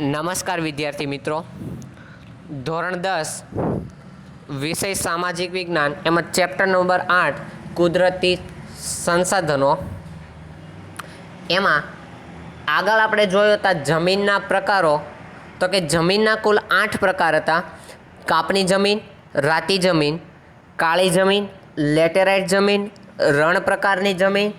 નમસ્કાર વિદ્યાર્થી મિત્રો. ધોરણ દસ, વિષય સામાજિક વિજ્ઞાન, એમાં ચેપ્ટર નંબર આઠ, કુદરતી સંસાધનો. એમાં આગળ આપણે જોયો હતા જમીનના પ્રકારો. તો કે જમીનના કુલ આઠ પ્રકાર હતા. કાપની જમીન, રાતી જમીન, કાળી જમીન, લેટેરાઇટ જમીન, રણ પ્રકારની જમીન,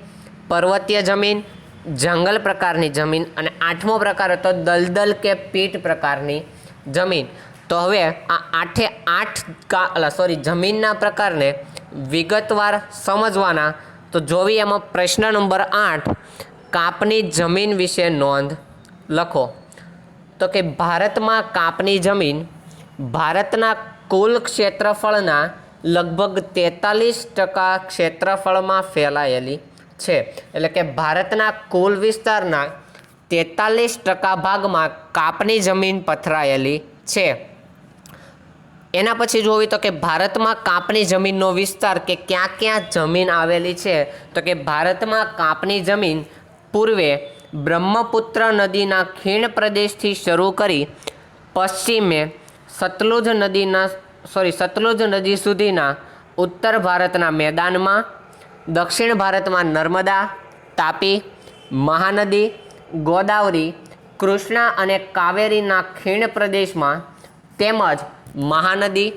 પર્વતીય જમીન જંગલ પ્રકારની જમીન અને આઠમો પ્રકાર હતો દલદલ કે પીટ પ્રકારની જમીન. તો હવે આ આઠે આઠ અલા સોરી જમીનના પ્રકારને વિગતવાર સમજવાના. તો જોવી એમાં પ્રશ્ન નંબર આઠ, કાપની જમીન વિશે નોંધ લખો. તો કે ભારતમાં કાપની જમીન ભારતના કુલ ક્ષેત્રફળના લગભગ તેતાલીસ ટકા ક્ષેત્રફળમાં ફેલાયેલી છે. એટલે કે ભારતના કુલ વિસ્તારના તેતાલીસ ટકા ભાગમાં કાપની જમીન પથરાયેલી છે. એના પછી જોવી તો કે ભારતમાં કાપની જમીનનો વિસ્તાર કે ક્યાં ક્યાં જમીન આવેલી છે, તો કે ભારતમાં કાપની જમીન પૂર્વે બ્રહ્મપુત્ર નદીના ખીણ પ્રદેશથી શરૂ કરી પશ્ચિમે સતલુજ નદીના સોરી સતલુજ નદી સુધીના ઉત્તર ભારતના મેદાનમાં દક્ષિણ ભારતમાં નર્મદા, તાપી, મહાનદી, ગોદાવરી, કૃષ્ણા અને કાવેરીના ખીણ પ્રદેશમાં તેમજ મહાનદી,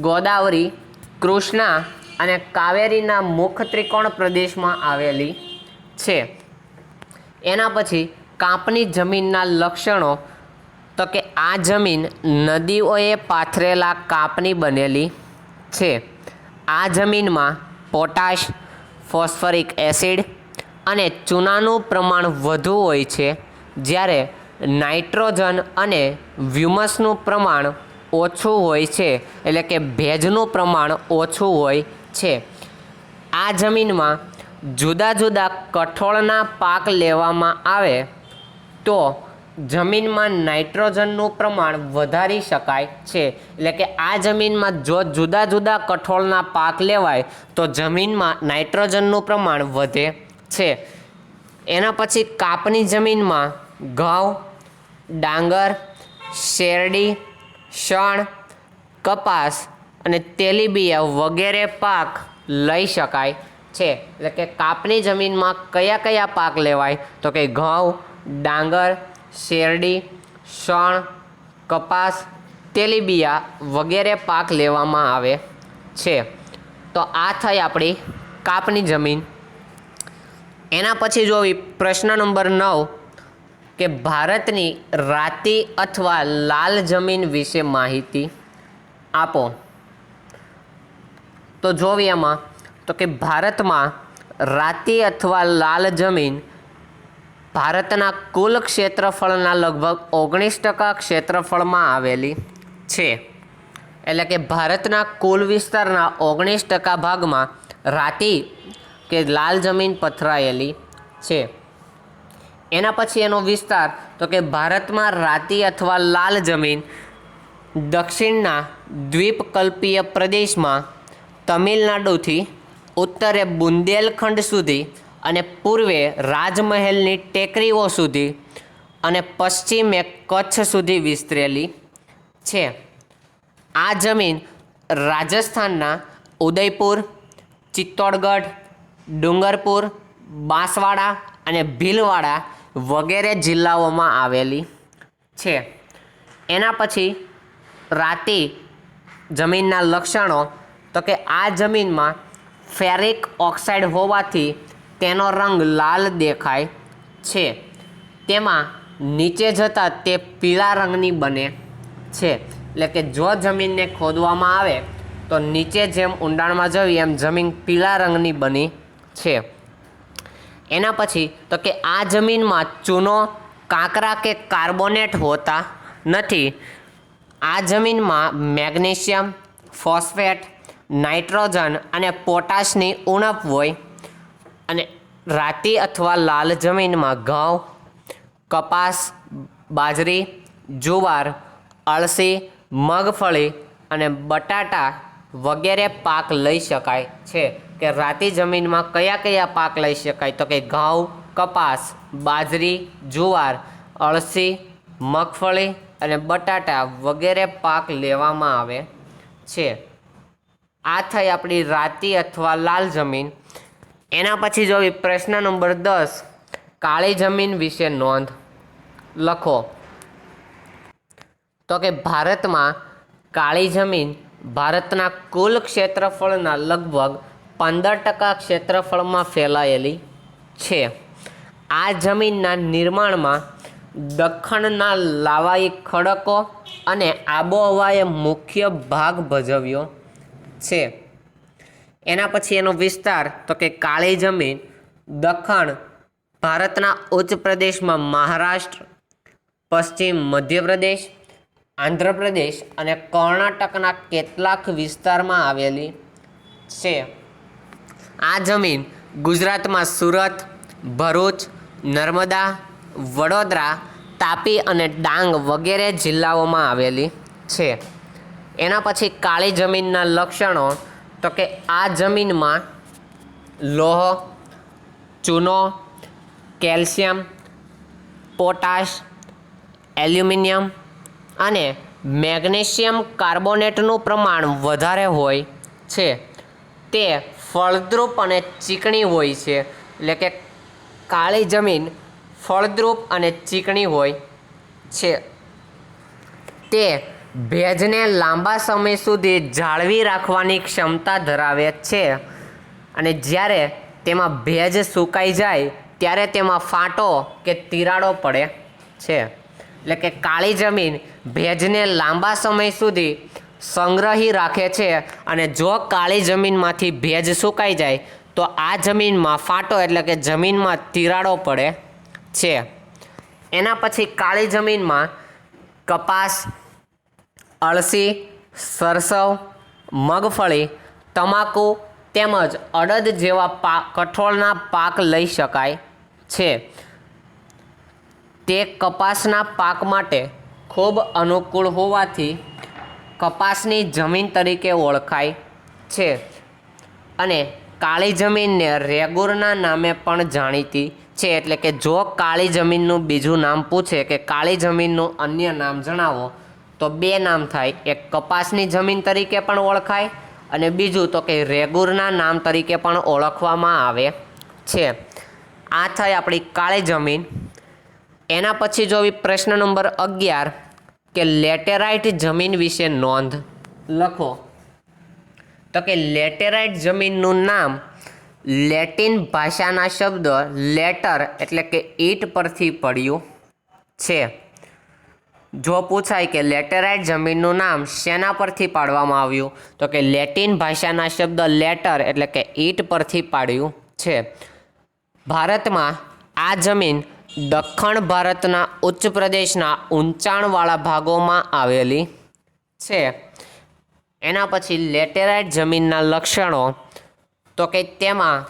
ગોદાવરી, કૃષ્ણા અને કાવેરીના મુખ ત્રિકોણ પ્રદેશમાં આવેલી છે. એના પછી કાપની જમીનના લક્ષણો. તો કે આ જમીન નદીઓએ પાથરેલા કાપની બનેલી છે. આ જમીનમાં પોટાશ ફોસ્ફરિક એસિડ અને ચૂનાનું પ્રમાણ વધુ હોય છે, જ્યારે નાઇટ્રોજન અને વ્યુમસનું પ્રમાણ ઓછું હોય છે, એટલે કે ભેજનું પ્રમાણ ઓછું હોય છે. આ જમીનમાં જુદા જુદા કઠોળના પાક લેવામાં આવે તો જમીનમાં નાઇટ્રોજનનું પ્રમાણ વધારી શકાય છે. એટલે કે આ જમીનમાં જો જુદા જુદા કઠોળના પાક લેવાય, તો જમીનમાં નાઇટ્રોજનનું પ્રમાણ વધે છે. એના પછી કાપની જમીનમાં ઘઉં, ડાંગર, શેરડી, શણ, કપાસ અને તેલીબિયા વગેરે પાક લઈ શકાય છે. એટલે કે કાપની જમીનમાં કયા કયા પાક લેવાય? તો કે ઘઉં, ડાંગર શેરડી, શણ, કપાસ, તેલીબિયા વગેરે પાક લેવામાં આવે છે. તો આ થઈ આપણી કાપની જમીન. એના પછી જોવી પ્રશ્ન નંબર નવ, કે ભારતની રાતી અથવા લાલ જમીન વિશે માહિતી આપો. તો જોવી એમાં તો કે ભારતમાં રાતી અથવા લાલ જમીન ભારતના કુલ ક્ષેત્રફળના લગભગ ઓગણીસ ટકા ક્ષેત્રફળમાં આવેલી છે. એટલે કે ભારતના કુલ વિસ્તારના ઓગણીસ ટકા ભાગમાં રાતી કે લાલ જમીન પથરાયેલી છે. એના પછી એનો વિસ્તાર તો કે ભારતમાં રાતી અથવા લાલ જમીન દક્ષિણના દ્વીપકલ્પીય પ્રદેશમાં તમિલનાડુથી ઉત્તરે બુંદેલખંડ સુધી અને પૂર્વે રાજમહેલની ટેકરીઓ સુધી અને પશ્ચિમે કચ્છ સુધી વિસ્તરેલી છે. આ જમીન રાજસ્થાનના ઉદયપુર, ચિત્તોડગઢ, ડુંગરપુર, બાંસવાડા અને ભીલવાડા વગેરે જિલ્લાઓમાં આવેલી છે. એના પછી રાતી જમીનના લક્ષણો તો કે આ જમીનમાં ફેરિક ઓક્સાઇડ હોવાથી તેનો રંગ લાલ દેખાય છે. તેમાં નીચે જતાં તે પીળા રંગની બને છે. એટલે કે જો જમીનને ખોદવામાં આવે, તો નીચે જેમ ઊંડાણમાં જવી, એમ જમીન પીળા રંગની બની છે. એના પછી, તો કે આ જમીનમાં ચૂનો, કાંકરા કે કાર્બોનેટ હોતા નથી. આ જમીનમાં મેગ્નેશિયમ, ફોસ્ફેટ, નાઇટ્રોજન અને પોટાશની ઉણપ હોય અને રાતી અથવા લાલ જમીનમાં ઘઉં, કપાસ, બાજરી, જુવાર, અળસી, મગફળી અને બટાટા વગેરે પાક લઈ શકાય છે. કે રાતી જમીનમાં કયા કયા પાક લઈ શકાય? તો કે ઘઉં, કપાસ, બાજરી, જુવાર, અળસી, મગફળી અને બટાટા વગેરે પાક લેવામાં આવે છે. આ થઈ આપણી રાતી અથવા લાલ જમીન. એના પછી જોવી પ્રશ્ન નંબર દસ, કાળી જમીન વિશે નોંધ લખો. તો કે ભારતમાં કાળી જમીન ભારતના કુલ ક્ષેત્રફળના લગભગ પંદર ટકા ક્ષેત્રફળમાં ફેલાયેલી છે. આ જમીનના નિર્માણમાં દખણના લાવાઈ ખડકો અને આબોહવાએ મુખ્ય ભાગ ભજવ્યો છે. એના પછી એનો વિસ્તાર, તો કે કાળી જમીન, દખણ, ભારતના ઉચ્ચ પ્રદેશમાં મહારાષ્ટ્ર, પશ્ચિમ મધ્યપ્રદેશ, આંધ્રપ્રદેશ અને કર્ણાટકના કેટલાક વિસ્તારમાં આવેલી છે. આ જમીન ગુજરાતમાં સુરત, ભરૂચ, નર્મદા, વડોદરા, તાપી અને ડાંગ વગેરે જિલ્લાઓમાં આવેલી છે. એના પછી કાળી જમીનના લક્ષણો તો કે આ જમીનમાં લોહ, ચૂનો, કેલ્શિયમ, પોટાશ, એલ્યુમિનિયમ અને મેગ્નેશિયમ કાર્બોનેટનું પ્રમાણ વધારે હોય છે. તે ફળદ્રુપ અને ચીકણી હોય છે. એટલે કે કાળી જમીન ફળદ્રુપ અને ચીકણી હોય છે. તે ભેજને લાંબા સમય સુધી જાળવી રાખવાની ક્ષમતા ધરાવે છે. અને જ્યારે તેમાં ભેજ સુકાઈ જાય, ત્યારે તેમાં ફાંટો કે તિરાડો પડે છે. એટલે કે કાળી જમીન ભેજને લાંબા સમય સુધી સંગ્રહી રાખે છે અને જો કાળી જમીનમાંથી ભેજ સુકાઈ જાય, તો આ જમીનમાં ફાંટો એટલે કે જમીનમાં તિરાડો પડે છે. એના પછી કાળી જમીનમાં કપાસ અળસી, સરસવ, મગફળી, તમાકુ તેમજ અડદ જેવા પાક કઠોળના પાક લઈ શકાય છે. તે કપાસના પાક માટે ખૂબ અનુકૂળ હોવાથી કપાસની જમીન તરીકે ઓળખાય છે અને કાળી જમીનને રેગુરના નામે પણ જાણીતી છે. એટલે કે જો કાળી જમીનનું બીજું નામ પૂછે કે કાળી જમીનનું અન્ય નામ જણાવો તો બે નામ થાય. એક કપાસની જમીન તરીકે પણ ઓળખાય અને બીજું તો કે રેગુરના નામ તરીકે પણ ઓળખવામાં આવે છે. આ થઈ આપણી કાળી જમીન. એના પછી જોવી પ્રશ્ન નંબર અગિયાર કે લેટેરાઇટ જમીન વિશે નોંધ લખો. તો કે લેટેરાઇટ જમીનનું નામ લેટિન ભાષાના શબ્દ લેટર એટલે કે ઈટ પરથી પડ્યું છે. જો પૂછાય કે લેટેરાઇટ જમીનનું નામ શેના પરથી પાડવામાં આવ્યું? તો કે લેટિન ભાષાના શબ્દ લેટર એટલે કે ઈટ પરથી પાડ્યું છે. ભારતમાં આ જમીન દક્ષિણ ભારતના ઉચ્ચ પ્રદેશના ઊંચાણવાળા ભાગોમાં આવેલી છે. એના પછી લેટેરાઇટ જમીનના લક્ષણો. તો કે તેમાં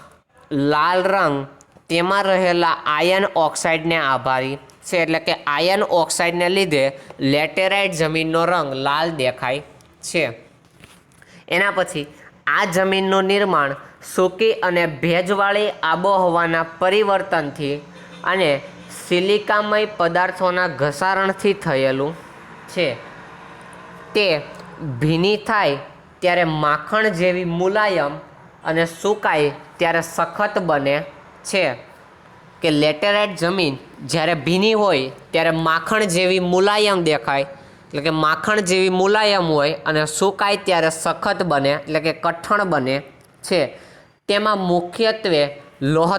લાલ રંગ, તેમાં રહેલા આયન ઓક્સાઇડને આભારી છે એટલે કે આયન ઓક્સાઇડને લીધે લેટેરાઇટ જમીનનો રંગ લાલ દેખાય છે. એના પછી આ જમીનનું નિર્માણ સૂકી અને ભેજવાળી આબોહવાના પરિવર્તનથી અને સિલિકામય પદાર્થોના ઘસારણથી થયેલું છે. તે ભીની થાય ત્યારે માખણ જેવી મુલાયમ અને સુકાય ત્યારે સખત બને છે. કે લેટેરાઇટ જમીન જ્યારે ભીની હોય, ત્યારે માખણ જેવી મુલાયમ દેખાય. એટલે કે માખણ જેવી મુલાયમ હોય અને સુકાય ત્યારે સખત બને, એટલે કે કઠણ બને છે. તેમાં મુખ્યત્વે લોહ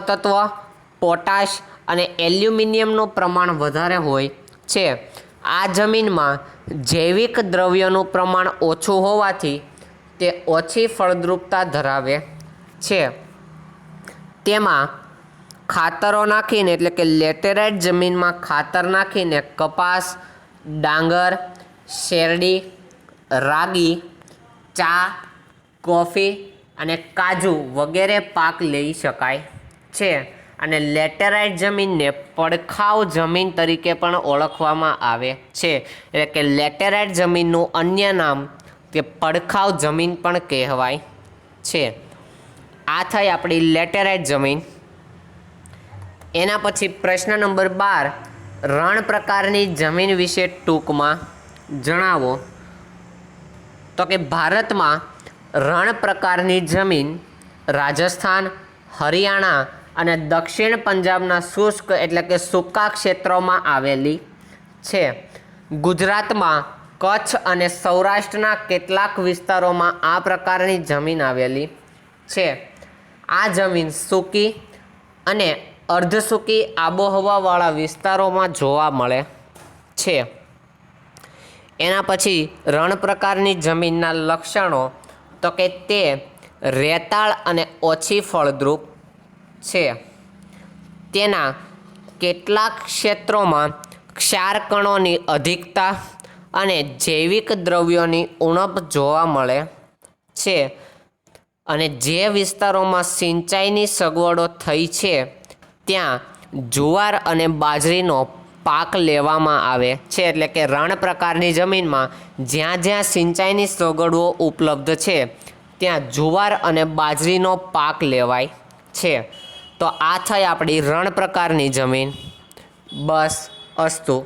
પોટાશ અને એલ્યુમિનિયમનું પ્રમાણ વધારે હોય છે. આ જમીનમાં જૈવિક દ્રવ્યોનું પ્રમાણ ઓછું હોવાથી તે ઓછી ફળદ્રુપતા ધરાવે છે. તેમાં ખાતરો નાખીને, એટલે કે લેટેરાઇટ જમીનમાં ખાતર નાખીને કપાસ, ડાંગર, શેરડી, રાગી, ચા, કોફી અને કાજુ વગેરે પાક લઈ શકાય છે. અને લેટેરાઇટ જમીનને પડખાવ જમીન તરીકે પણ ઓળખવામાં આવે છે. એટલે કે લેટેરાઇટ જમીનનું અન્ય નામ તે પડખાવ જમીન પણ કહેવાય છે. આ થઈ આપણી લેટેરાઇટ જમીન. એના પછી પ્રશ્ન નંબર બાર, રણ પ્રકારની જમીન વિશે ટૂંકમાં જણાવો. તો કે ભારતમાં રણ પ્રકારની જમીન રાજસ્થાન, હરિયાણા અને દક્ષિણ પંજાબના શુષ્ક એટલે કે સૂકા ક્ષેત્રોમાં આવેલી છે. ગુજરાતમાં કચ્છ અને સૌરાષ્ટ્રના કેટલાક વિસ્તારોમાં આ પ્રકારની જમીન આવેલી છે. આ જમીન સૂકી અને અર્ધસૂકી આબોહવાવાળા વિસ્તારોમાં જોવા મળે છે. એના પછી રણ પ્રકારની જમીનના લક્ષણો, તો કે તે રેતાળ અને ઓછી ફળદ્રુપ છે. તેના કેટલાક ક્ષેત્રોમાં ક્ષાર કણોની અધિકતા અને જૈવિક દ્રવ્યોની ઉણપ જોવા મળે છે. અને જે વિસ્તારોમાં સિંચાઈની સગવડો થઈ છે ત્યાં જુવાર અને બાજરીનો પાક લેવામાં આવે છે. એટલે કે રણ પ્રકારની જમીનમાં જ્યાં જ્યાં સિંચાઈની સગવડો ઉપલબ્ધ છે, ત્યાં જુવાર અને બાજરીનો પાક લેવાય છે. તો આ થઈ આપણી રણ પ્રકારની જમીન. બસ, અસ્તુ.